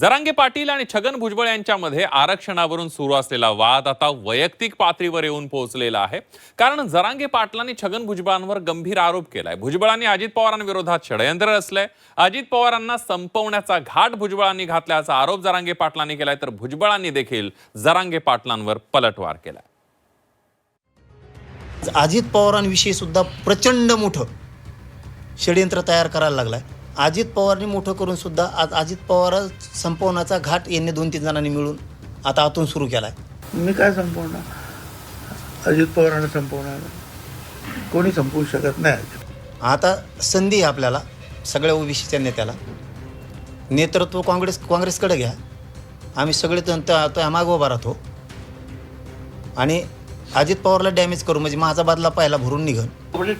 जरांगे पाटील आणि छगन भुजबळ यांच्यामध्ये आरक्षणावरून सुरू असलेला वाद आता वैयक्तिक पातळीवर येऊन पोहोचलेला आहे. कारण जरांगे पाटलांनी छगन भुजबळांवर गंभीर आरोप केलाय. भुजबळांनी अजित पवारांविरोधात षडयंत्र रचलंय. अजित पवारांना संपवण्याचा घाट भुजबळांनी घातल्याचा आरोप जरांगे पाटलांनी केलाय तर भुजबळांनी देखील जरांगे पाटलांवर पलटवार केलाय. अजित पवारांविषयी सुद्धा प्रचंड मोठं षडयंत्र तयार करायला लागलाय. अजित पवारने मोठं करून सुद्धा आज अजित पवार संपवण्याचा घाट यांनी दोन तीन जणांनी मिळून आता आतून सुरू केलाय. मी काय संपवणार? अजित पवारांना संपवणार? कोणी संपवू शकत नाही. आता संधी आहे आपल्याला सगळ्या ओबीसीच्या नेत्याला. नेतृत्व काँग्रेस काँग्रेसकडे घ्या. आम्ही सगळे त्या मागं उभा राहतो. आणि अजित पवारला डॅमेज करू म्हणजे माझा बदला पाहायला भरून निघन.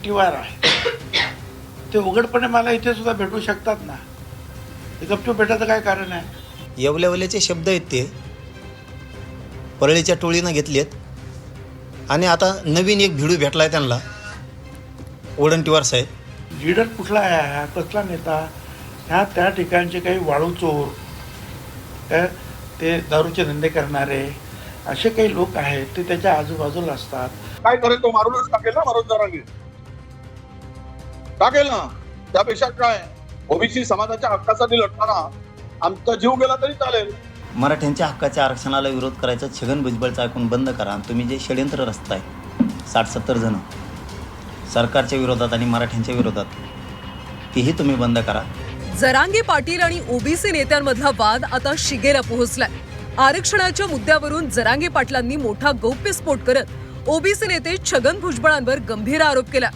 टिवार आहे. ते उघडपणे मला इथे सुद्धा भेटू शकतात ना. ते गपचूप भेटायचं काय कारण आहे? येवल्यावल्याचे शब्द आहेत ते. परळीच्या टोळीनं घेतलेत. आणि आता नवीन एक भिडू भेटलाय त्यांना. ओडणटीवार साहेब. लीडर कुठला आहे? हा कसला नेता? ह्या त्या ठिकाणचे काही वाळू चोर काय ते दारूचे धंदे करणारे असे काही लोक आहेत ते त्याच्या आजूबाजूला असतात. काय करेल तो मारूनच टाकेल ना मारून जरांगे टाकेल ना? त्यापेक्षा काय? ओबीसी समाजाच्या हक्कासाठी लढताना आमचा जीव गेला तरी चालेल. मराठ्यांच्या हक्काच्या आरक्षणाला विरोध करायचा छगन भुजबळचं ऐकून बंद करा. आणि तुम्ही जे षडयंत्र रचताय साठ सत्तर जण सरकारच्या विरोधात आणि मराठ्यांच्या विरोधात तीही तुम्ही बंद करा. जरांगे पाटील आणि ओबीसी नेत्यांमधला वाद आता शिगेला पोहोचलाय. आरक्षणाच्या मुद्द्यावरून जरांगे पाटलांनी मोठा गौप्यस्फोट करत ओबीसी नेते छगन भुजबळांवर गंभीर आरोप केला.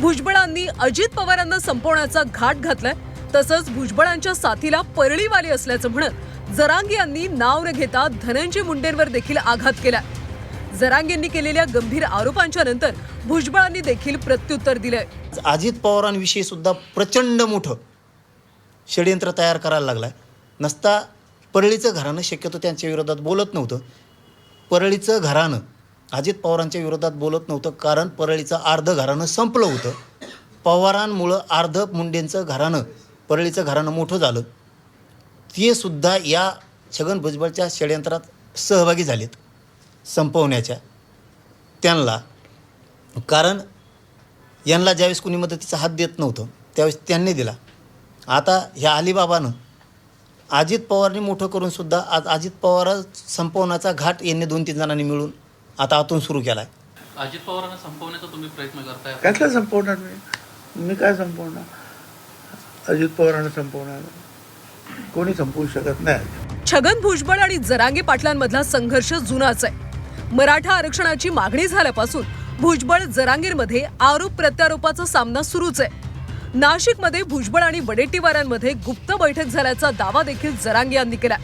भुजबळांनी अजित पवारांना संपवण्याचा घाट घातलाय. तसंच भुजबळांच्या साथीला परळीवाली असल्याचं म्हणत जरांगे यांनी नाव न घेता धनंजय मुंडेंवर देखील आघात केला जरांगेंनी केलेल्या गंभीर आरोपांच्या नंतर भुजबळांनी देखील प्रत्युत्तर दिलंय. अजित पवारांविषयी सुद्धा प्रचंड मोठं षडयंत्र तयार करायला लागलाय. नसता परळीचं घराणं शक्यतो त्यांच्या विरोधात बोलत नव्हतं. परळीचं घराणं अजित पवारांच्या विरोधात बोलत नव्हतं कारण परळीचं अर्ध घराणं संपलं होतं. पवारांमुळं अर्ध मुंडेंचं घराणं परळीचं घराणं मोठं झालं. ते सुद्धा या छगन भुजबळच्या षडयंत्रात सहभागी झालेत संपवण्याच्या. त्यांना कारण यांना ज्यावेळेस कुणी मदतीचा हात देत नव्हतं त्यावेळेस त्यांनी दिला. आता ह्या अलिबाबानं अजित पवारने मोठं करून सुद्धा आज अजित पवार संपवण्याचा घाट यांनी दोन तीन जणांनी मिळून आता आतून सुरू केला आहे अजित पवारांना संपवण्याचा तुम्ही प्रयत्न करताय? कसला संपवणार मी? मी काय संपवणार? अजित पवारांना संपवणार. कोणी संपवू शकत नाही. छगन भुजबळ आणि जरांगे पाटलांमधला संघर्ष जुनाच आहे. मराठा आरक्षणाची मागणी झाल्यापासून भुजबळ जरांगेरमध्ये आरोप प्रत्यारोपाचा सामना सुरूच आहे. नाशिकमध्ये भुजबळ आणि वडेट्टीवारांमध्ये गुप्त बैठक झाल्याचा दावा देखील जरांगे यांनी केला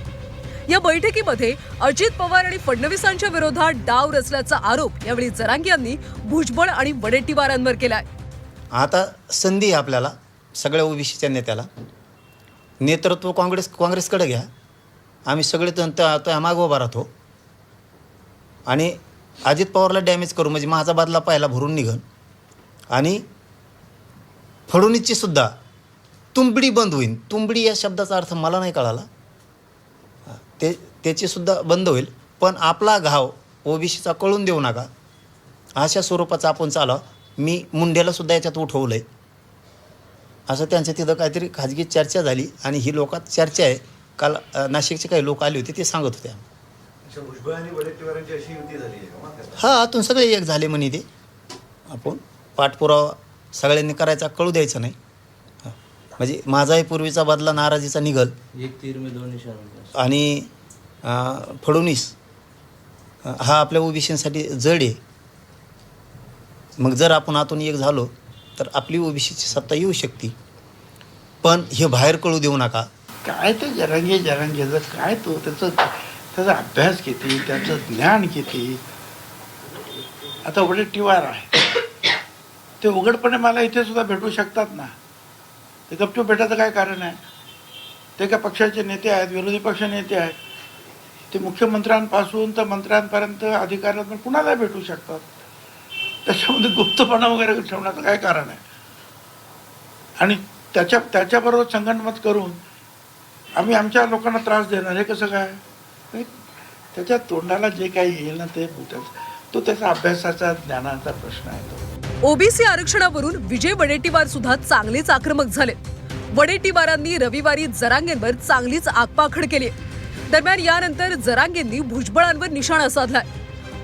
या बैठकीमध्ये अजित पवार आणि फडणवीसांच्या विरोधात डाव रचल्याचा आरोप यावेळी जरांगी यांनी भुजबळ आणि वडेट्टीवारांवर केलाय. आता संधी आहे आपल्याला सगळ्या ओबीसीच्या नेत्याला. नेतृत्व काँग्रेस काँग्रेसकडे घ्या. आम्ही सगळे त्या- त्या त्या मागं उभा राहतो. आणि अजित पवारला डॅमेज करू म्हणजे माझा बदला पाहायला भरून निघन. आणि फडणवीसची सुद्धा तुंबडी बंद होईल तुंबडी या शब्दाचा अर्थ मला नाही कळाला. ते त्याची सुद्धा बंद होईल. पण आपला घाव ओबीसीचा कळून देऊ नका. अशा स्वरूपाचा आपण चालवा मी मुंड्याला सुद्धा याच्यात उठवलं आहे असं त्यांच्या तिथं काहीतरी खाजगी चर्चा झाली आणि ही लोकात चर्चा आहे. काल नाशिकचे काही लोक आले होते ते सांगत होते हा आतून सगळे एक झाले म्हणे ते. आपण पाठपुरावा सगळ्यांनी करायचा कळू द्यायचा नाही. म्हणजे माझाही पूर्वीचा बदला नाराजीचा निघल. एक तीर में दोन निशाण आणि अं, फडणवीस अं, हा आपल्या ओबीसीसाठी जड आहे. मग जर आपण आतून एक झालो तर आपली ओबीसीची सत्ता येऊ शकते. पण हे बाहेर कळू देऊ नका. काय ते जरांगे जरांगेचं काय तो त्याचं त्याचा अभ्यास किती त्याचं ज्ञान किती? आता एवढे टिवार आहे. ते उघडपणे मला इथे सुद्धा भेटू शकतात ना? ते गपचूप भेटायचं काय कारण आहे? ते काय पक्षाचे नेते आहेत विरोधी पक्ष नेते आहेत. ते मुख्यमंत्र्यांपासून तर मंत्र्यांपर्यंत अधिकाऱ्यांपर्यंत कुणाला भेटू शकतात? त्याच्यामध्ये गुप्तपणा वगैरे ठेवण्याचं काय कारण आहे? आणि त्याच्या त्याच्याबरोबर संगणमत करून आम्ही आमच्या लोकांना त्रास देणार हे कसं काय? त्याच्या तोंडाला जे काही येईल ना ते तो त्याचा अभ्यासाचा ज्ञानाचा प्रश्न आहे तो. ओबीसी आरक्षणावरून विजय वडेट्टीवार सुद्धा चांगलेच आक्रमक झाले. वडेट्टीवारांनी रविवारी जरांगेंवर चांगलीच आगपाखड केली. दरम्यान यानंतर जरांगेंनी भुजबळांवर निशाणा साधलाय.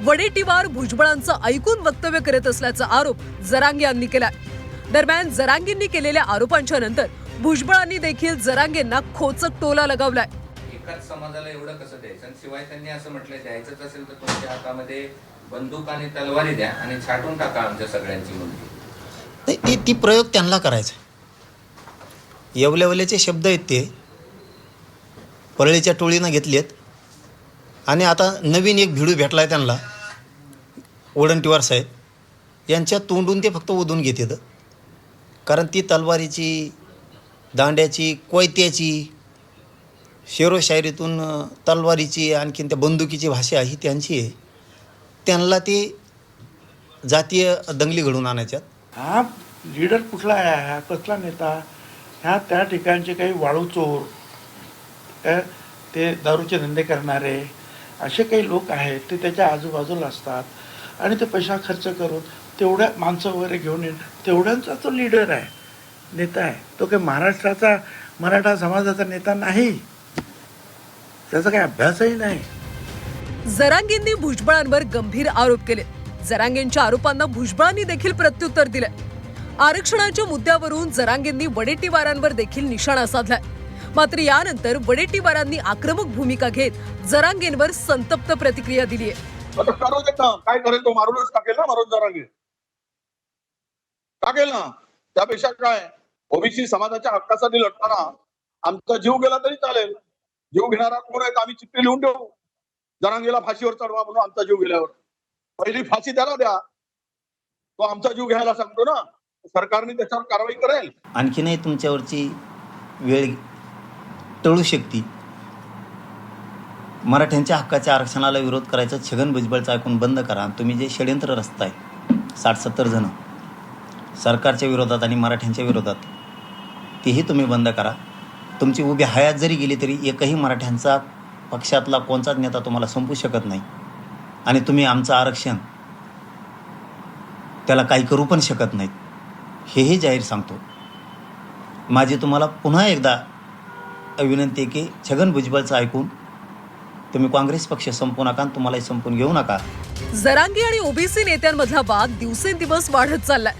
वडेट्टीवार भुजबळांचं ऐकून वक्तव्य करत असल्याचा आरोप जरांगे यांनी केला दरम्यान जरांगेंनी केलेल्या आरोपांच्या नंतर भुजबळांनी देखील जरांगेंना खोचक टोला लगावलाय. एकाच समाजाला एवढं कसं द्यायचं? आणि शिवाय त्यांनी असं म्हटलंय द्यायचंच असेल तर तुमच्या हातामध्ये बंदूक आणि तलवारी द्या आणि छाटून टाका आमच्या सगळ्यांची मुलगी. नाही ती ती प्रयोग त्यांना करायचा येवल्यावल्याचे शब्द आहेत ते. परळीच्या टोळीनं घेतलेत. आणि आता नवीन एक भिडू भेटला आहे त्यांना. वडंटीवार साहेब. यांच्या तोंडून ते फक्त ओढून घेतात. कारण ती तलवारीची दांड्याची कोयत्याची शेरोशायरीतून तलवारीची आणखीन त्या बंदुकीची भाषा ही त्यांची आहे. त्यांना ते जातीय दंगली घडून आणायच्यात. हा लीडर कुठला आहे? हा कसला नेता? ह्या त्या ठिकाणचे काही वाळू चोर काय ते दारूचे धंदे करणारे असे काही लोक आहेत ते त्याच्या आजूबाजूला असतात आणि ते पैसा खर्च करून तेवढ्या माणसं वगैरे घेऊन येईल तेवढ्यांचा तो लीडर आहे नेता आहे. तो काही महाराष्ट्राचा मराठा समाजाचा नेता नाही. त्याचा काही अभ्यासही नाही. जरांगेंनी भुजबळांवर गंभीर आरोप केले. जरांगेंच्या आरोपांना भुजबळांनी देखील प्रत्युत्तर दिले आरक्षणाच्या मुद्द्यावरून जरांगेंनी वडेट्टीवारांवर देखील निशाणा साधलाय. मात्र यानंतर वडेट्टीवारांनी आक्रमक भूमिका घेत जरांगेंवर संतप्त प्रतिक्रिया दिली आहे काय करेल तो? मारूनच टाकेल ना मारून जरांगे. टाकेल ना. त्यापेक्षा काय? ओबीसी समाजाच्या हक्कासाठी लढताना आमचा जीव गेला तरी चालेल. जीव घेणारा कोण आहे आम्ही चिठ्ठी लिहून ठेवू. जरांगीला फाशीवर चढवा म्हणून आमचा जीव गेल्यावर. पहिली फाशी त्याला द्या. तो आमचा जीव घ्यायला सांगतो ना. सरकारने त्याच्यावर कारवाई करेल. आणखीनही तुमच्यावरची वेळ टळू शकते. मराठ्यांच्या हक्काच्या आरक्षणाला विरोध करायचं छगन भुजबळचा ऐकून बंद करा. आणि तुम्ही जे षडयंत्र रचताय साठ सत्तर जण सरकारच्या विरोधात आणि मराठ्यांच्या विरोधात तेही तुम्ही बंद करा. तुमची उभी हयात जरी गेली तरी एकही मराठ्यांचा पक्षातला कोणताच नेता तुम्हाला संपू शकत नाही. आणि तुम्ही आमचं आरक्षण त्याला काही करू पण शकत नाहीत. हेही जाहीर सांगतो. माझी तुम्हाला पुन्हा एकदा विनंती आहे की छगन भुजबळचं ऐकून तुम्ही काँग्रेस पक्ष संपू नका आणि तुम्हालाही संपून घेऊ नका. जरांगी आणि ओबीसी नेत्यांमधला वाद दिवसेंदिवस वाढत चाललाय.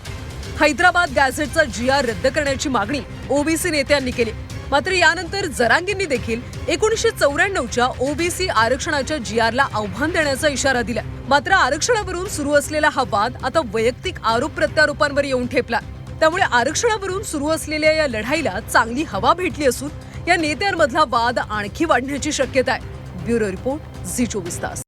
हैदराबाद गॅझेटचा जी आर रद्द करण्याची मागणी ओबीसी नेत्यांनी केली. मात्र यानंतर जरांगींनी देखील एकोणीसशे चौऱ्याण्णवच्या ओबीसी आरक्षणाच्या जी आरला आव्हान देण्याचा इशारा दिला मात्र आरक्षणावरून सुरू असलेला हा वाद आता वैयक्तिक आरोप प्रत्यारोपांवर येऊन ठेपला त्यामुळे आरक्षणावरून सुरू असलेल्या या लढाईला चांगली हवा भेटली असून या नेत्यांमधला वाद आणखी वाढण्याची शक्यता आहे. ब्युरो रिपोर्ट झी चोवीस तास.